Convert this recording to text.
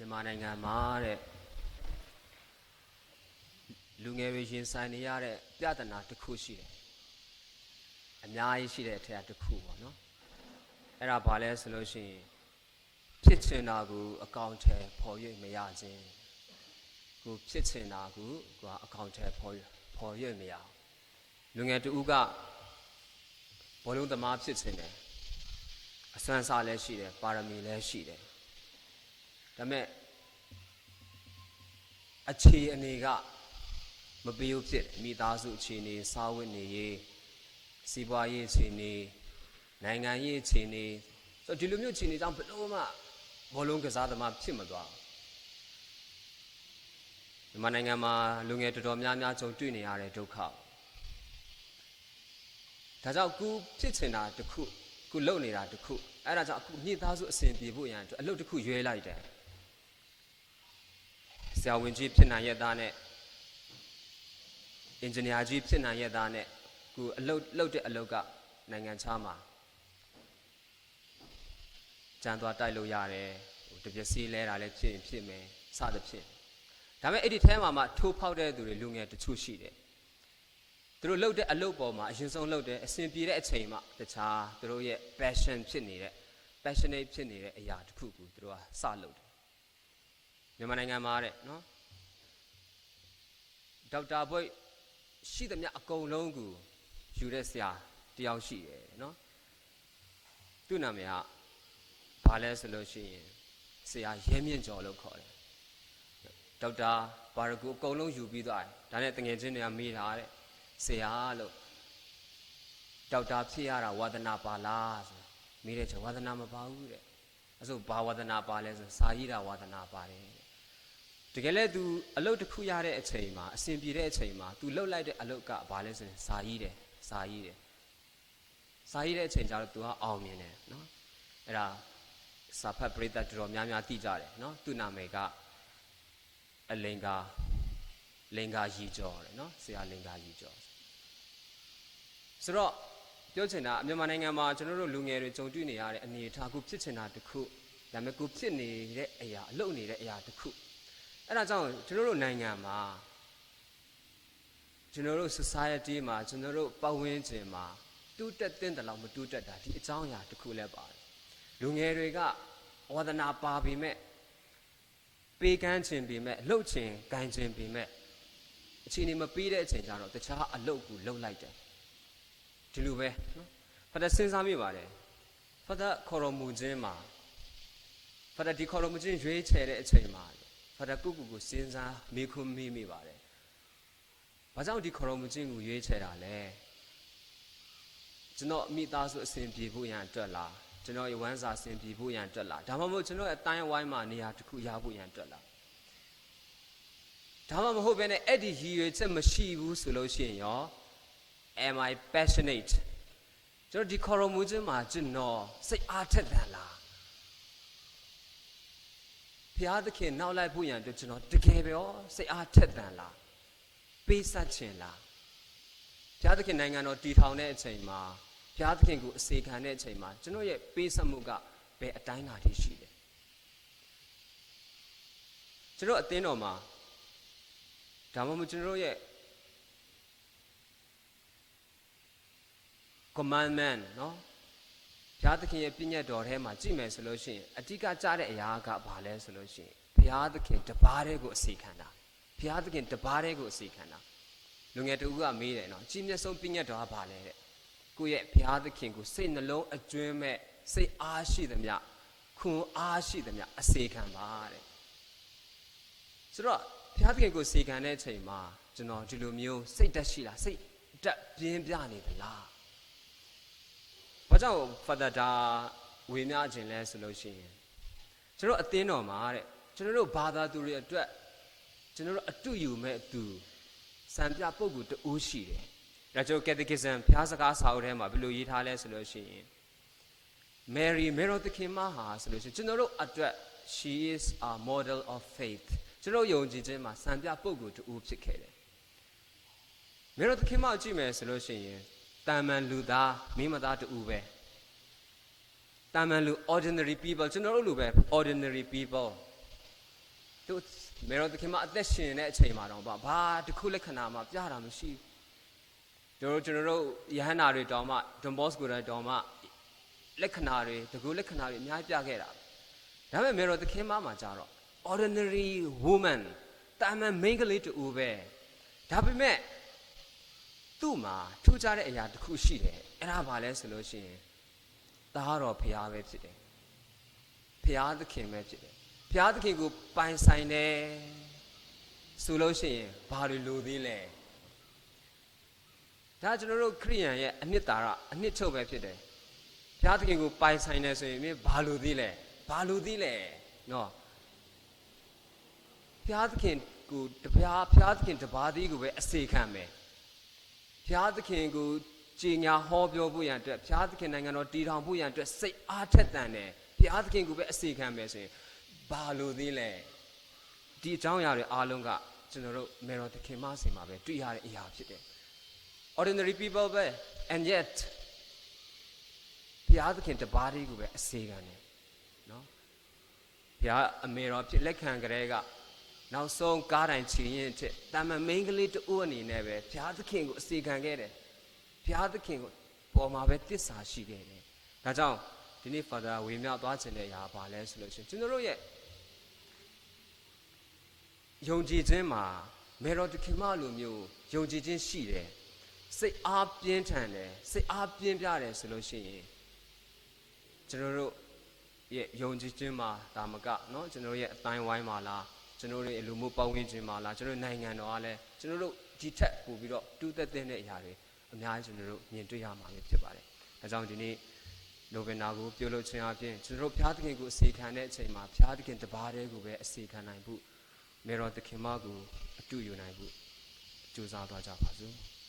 မြန်မာနိုင်ငံမှာတဲ့လူငယ်တွေရင်ဆိုင်နေရတဲ့ပြဿနာတစ်ခုရှိတယ်အများကြီးရှိတဲ့အထက်ကတစ်ခုပေါ့နော်အဲ့ဒါဘာလဲဆိုလို့ရှိရင်ဖြစ်ချင်တာကိုအကောင့်ထဲပေါ်၍မရခြင်းကိုဖြစ်ချင်တာကိုကိုကအကောင့်ထဲပေါ်ပေါ်၍မရအောင်လူငယ်တူကဘောလုံးသမားဖြစ်ချင်တယ်အစွမ်းစားလည်းရှိတယ်ပါရမီလည်းရှိတယ် ဒါပေမဲ့အခြေအနေကမပေးဘူးဖြစ်တယ်မိသားစုအခြေအနေစားဝတ်နေရေးစီးပွားရေးအခြေအနေနိုင်ငံရေးအခြေအနေဆိုတော့ဒီလိုမျိုးအခြေအနေကြောင့်ဘယ်လို့မှဘောလုံးကစားသမားဖြစ်မသွားဘူးမြန်မာနိုင်ငံမှာလူငယ်တော်တော်များများကြုံတွေ့နေရတဲ့ဒုက္ခဒါကြောင့်ကူဖြစ်ချင်တာတစ်ခုကူလုံနေတာတစ်ခုအဲ့ဒါကြောင့်အခုမိသားစုအစဉ်ပြေဖို့ရန်အတွက်အလုပ်တစ်ခုရွေးလိုက်တယ် ဆရာဝန်ကြီးဖြစ်နိုင်ရဲ့သားနဲ့အင်ဂျင်နီယာကြီးဖြစ်နိုင်ရဲ့သားနဲ့ကိုအလုပ်လုပ်တဲ့အလုပ်ကနိုင်ငံခြားမှာကျန်သွားတိုက်လို့ရတယ်ဟိုတပြက်စီးလဲတာလည်းဖြစ်ရင်ဖြစ်မယ်စသဖြင့်ဒါပေမဲ့အဲ့ဒီထဲမှာမှထိုးဖောက်တဲ့သူတွေလူငယ်တချို့ရှိတယ်သူတို့လုပ်တဲ့အလုပ်ပေါ်မှာအရင်ဆုံးလုပ်တယ်အစဉ်ပြေတဲ့အချိန်မှတခြားသူတို့ရဲ့ passion ဖြစ်နေတဲ့ passionate ဖြစ်နေတဲ့အရာတစ်ခုကိုသူတို့ကစလုပ်တယ် မြန်မာနိုင်ငံမှာတဲ့နော်ဒေါက်တာဘွိတ်ရှိသမျှအကုန်လုံးကိုယူတဲ့ဆရာတယောက်ရှိတယ်နော်သူ့နာမည်ကဘာလဲဆိုလို့ရှိရင်ဆရာရဲမြင့်ကျော်လို့ခေါ်တယ်ဒေါက်တာဘာရကူအကုန်လုံးယူပြီးသွားတယ်ဒါနဲ့တငယ်ချင်းတွေကမေးတာတဲ့ဆရာလို့ဒေါက်တာဖြစ်ရတာဝါသနာပါလားဆိုမေးတဲ့ချက်ဝါသနာမပါဘူးတဲ့အဲဆိုဘာဝါသနာပါလဲဆိုစာရေးတာဝါသနာပါတယ် တဲ့ တကယ်လဲ तू အလုပ်တစ်ခုရတဲ့အချိန်မှာအဆင်ပြေတဲ့အချိန်မှာ तू လှုပ်လိုက်တဲ့အလုပ်ကဘာလဲဆိုရင်စာရေးတယ်စာရေးတယ်စာရေးတဲ့အချိန်ကျတော့ तू ကအောင်မြင်တယ်နော်အဲ့ဒါစာဖတ်ပရိသတ်တော်တော်များများသိကြတယ်နော်သူ့နာမည်ကအလင်္ကာလင်္ကာရီကျော်တယ်နော်ဆရာလင်္ကာရီကျော်ဆိုတော့ပြောချင်တာမြန်မာနိုင်ငံမှာကျွန်တော်တို့လူငယ်တွေကြုံတွေ့နေရတဲ့အနေအထားကိုဖြစ်ချင်တာတစ်ခုဒါပေမဲ့ကိုဖြစ်နေတဲ့အရာအလုပ်နေတဲ့အရာတစ်ခု အဲ့ဒါကြောင့်ကျွန်တော်တို့နိုင်ငံမှာကျွန်တော်တို့ society မှာကျွန်တော်တို့ပတ်ဝန်းကျင်မှာတူးတက်တဲ့တလောက်မတူးတက်တာဒီအကြောင်းအရာတစ်ခုလည်းပါတယ်လူငယ်တွေကဝါသနာပါပေမဲ့ပေးကမ်းခြင်းပေမဲ့လှုပ်ခြင်းဂိုင်းခြင်းပေမဲ့အချိန်နေမပေးတဲ့အချိန်ကျတော့တခြားအလုပ်ကိုလှုပ်လိုက်တယ်ဒီလိုပဲနော်ဖတ်တဲ့စဉ်းစားမိပါတယ်ဖတ်တဲ့ခေါ်တော်မူခြင်းမှာဖတ်တဲ့ဒီခေါ်တော်မူခြင်းရွေးချယ်တဲ့အချိန်မှာ ဖတ်ကုကုကိုစဉ်းစားမိခွန်းမိမိပါတယ်။ဘာကြောင့်ဒီခေါ်တော်မူခြင်းကိုရွေးချယ်တာလဲ။ကျွန်တော်မိသားစုအစဉ်ပြေဖို့ရန်အတွက်လား။ကျွန်တော်ရဲ့ဝမ်းစာအစဉ်ပြေဖို့ရန်အတွက်လား။ဒါမှမဟုတ်ကျွန်တော်ရဲ့အတိုင်းဝိုင်းမှာနေရာတစ်ခုရဖို့ရန်အတွက်လား။ဒါမှမဟုတ်ဘဲနဲ့အဲ့ဒီရည်ရွယ်ချက်မရှိဘူးဆိုလို့ရှိရင်ရော am i passionate ကျွန်တော်ဒီခေါ်တော်မူခြင်းမှာကျွန်တော်စိတ်အားထက်သန်လား ဘုရားသခင်နောက်လိုက်ဖို့ရန်အတွက်ကျွန်တော်တကယ်ပဲရောစိတ်အားထက်သန်လားပေးဆက်ခြင်းလားဘုရားသခင်နိုင်ငံတော်တည်ထောင်တဲ့အချိန်မှာဘုရားသခင်ကိုအစေခံတဲ့အချိန်မှာကျွန်တော်ရဲ့ပေးဆက်မှုကဘယ်အတိုင်းအတာထိရှိလဲကျွန်တော်အသင်းတော်မှာဒါမှမဟုတ်ကျွန်တော်ရဲ့ commandment เนาะ ဘုရားသခင်ရဲ့ပြည့်ညတ်တော်ထဲမှာကြည့်မယ်ဆိုလို့ရှိရင်အဓိကကြားတဲ့အရာကဘာလဲဆိုလို့ရှိရင်ဘုရားသခင်တပါးတည်းကိုအစီခံတာဘုရားသခင်တပါးတည်းကိုအစီခံတာလူငယ်တူကမေးတယ်နော်ကြီးမြတ်ဆုံးပြည့်ညတ်တော်ကဘာလဲတဲ့ကိုယ့်ရဲ့ဘုရားသခင်ကိုစိတ်နှလုံးအကျွမ်းမဲ့စိတ်အားရှိသမျှခွန်အားရှိသမျှအစီခံပါတဲ့ဆိုတော့ဘုရားသခင်ကိုစီခံတဲ့အချိန်မှာကျွန်တော်ဒီလိုမျိုးစိတ်တက်ရှိလားစိတ်တက်ပြင်းပြနေသလား ဘာကြောင့်ဖတ်တာဒါဝေမျှခြင်းလဲဆိုလို့ရှိရင်ကျွန်တော်အသင်းတော်မှာတဲ့ကျွန်တော်တို့ဘာသာသူတွေအတွက်ကျွန်တော်တို့အတူယူမဲ့အတူစံပြပုဂ္ဂိုလ်တူရှိတယ်။ဒါကြောင့် Catechism ဘုရားစကားစာအုပ်ထဲမှာဘယ်လိုရေးထားလဲဆိုလို့ရှိရင် Mary မေရိုသခင်မဟာဆိုလို့ရှိရင်ကျွန်တော်တို့အတွက် she is a model of faith ကျွန်တော်ယုံကြည်ခြင်းမှာစံပြပုဂ္ဂိုလ်တူဖြစ်ခဲ့တယ်။မေရိုသခင်မကိုကြည့်မယ်ဆိုလို့ရှိရင် တာမန်လူသားမိမသားတူပဲတာမန်လူ ordinary people ကျွန်တော်တို့လူပဲ ordinary people တို့မေတော်သခင်မအသက်ရှင်တဲ့အချိန်မှာတော့ဘာဘာတစ်ခုလက္ခဏာမှပြတာမရှိဘူးကျွန်တော်တို့ကျွန်တော်တို့ယဟန္တာတွေတောင်မှဒွန်ဘော့စကိုတွေတောင်မှလက္ခဏာတွေတကူလက္ခဏာတွေအများကြီးပြခဲ့တာဒါပေမဲ့မေတော်သခင်မမှာကြတော့ ordinary woman တာမန်မိန်းကလေးတူပဲဒါပေမဲ့ သူ့မှာထူးခြားတဲ့အရာတစ်ခုရှိတယ်အဲ့ဒါဘာလဲဆိုလို့ရှိရင်သားတော်ဖရားပဲဖြစ်တယ်ဖရားသခင်ပဲဖြစ်တယ်ဖရားသခင်ကိုပိုင်ဆိုင်တယ်ဆိုလို့ရှိရင်ဘာတွေလိုသေးလဲဒါကျွန်တော်တို့ခရိယန်ရဲ့အနှစ်သာရအနှစ်ချုပ်ပဲဖြစ်တယ်ဖရားသခင်ကိုပိုင်ဆိုင်တယ်ဆိုရင်မင်းဘာလိုသေးလဲဘာလိုသေးလဲနော်ဖရားသခင်ကိုတပြားဖရားသခင်တပါးသေးကိုပဲအစေခံမယ် ဖျားသခင်ကိုကြည်ညာဟောပြောဖို့ရန်အတွက်ဖျားသခင်နိုင်ငံတော်တည်ထောင်ဖို့ရန်အတွက်စိတ်အားထက်သန်တယ်ဖျားသခင်ကိုပဲအစီခံမယ်ဆိုရင်ဘာလို့သေးလဲဒီအကြောင်းအရာတွေအားလုံးကကျွန်တော်တို့မေတော်သခင်မဆင်မှာပဲတွေ့ရတဲ့အရာဖြစ်တယ် ordinary people ပဲ and yet ဖျားသခင်တပါးလေးကိုပဲအစီခံတယ်နော်ဖျားအမေတော်ဖြစ်လက်ခံကြတဲ့က နောက်ဆုံးကားတိုင်းချီရင်တဲ့တာမန်မိန်းကလေးတူအနေနဲ့ပဲဘုရားသခင်ကိုအစီခံခဲ့တယ်ဘုရားသခင်ကိုပေါ်မှာပဲတစ္ဆာရှိခဲ့တယ်ဒါကြောင့်ဒီနေ့ Father ဝေမျှသွားခြင်းတဲ့အရာပါလဲဆိုလို့ရှိရင်ကျွန်တော်တို့ရဲ့ယုံကြည်ခြင်းမှာမေတော်သခင်မလိုမျိုးယုံကြည်ခြင်းရှိတယ်စိတ်အားပြင်းထန်တယ်စိတ်အားပြင်းပြတယ်ဆိုလို့ရှိရင်ကျွန်တော်တို့ရဲ့ယုံကြည်ခြင်းမှာဒါမကเนาะကျွန်တော်တို့ရဲ့အတိုင်းဝိုင်းမှာလား ကျွန်တော်တို့ရဲ့လူမှုပတ်ဝန်းကျင်မှာလားကျွန်တော်တို့နိုင်ငံတော်ကလည်းကျွန်တော်တို့ဒီထက်ပိုပြီးတော့တူးသက်တဲ့အရာတွေအများကြီးကျွန်တော်တို့မြင်တွေ့ရမှာဖြစ်ပါတယ်။ဒါကြောင့်ဒီနေ့နိုဗ ेना ကိုပြုလုပ်ခြင်းအပြင်ကျွန်တော်တို့ဘုရားသခင်ကိုအစီခံတဲ့အချိန်မှာဘုရားသခင်တပါးတည်းကိုပဲအစီခံနိုင်ဖို့မေတော်သခင်မကိုအတူယူနိုင်ဖို့ကြိုးစားသွားကြပါစို့။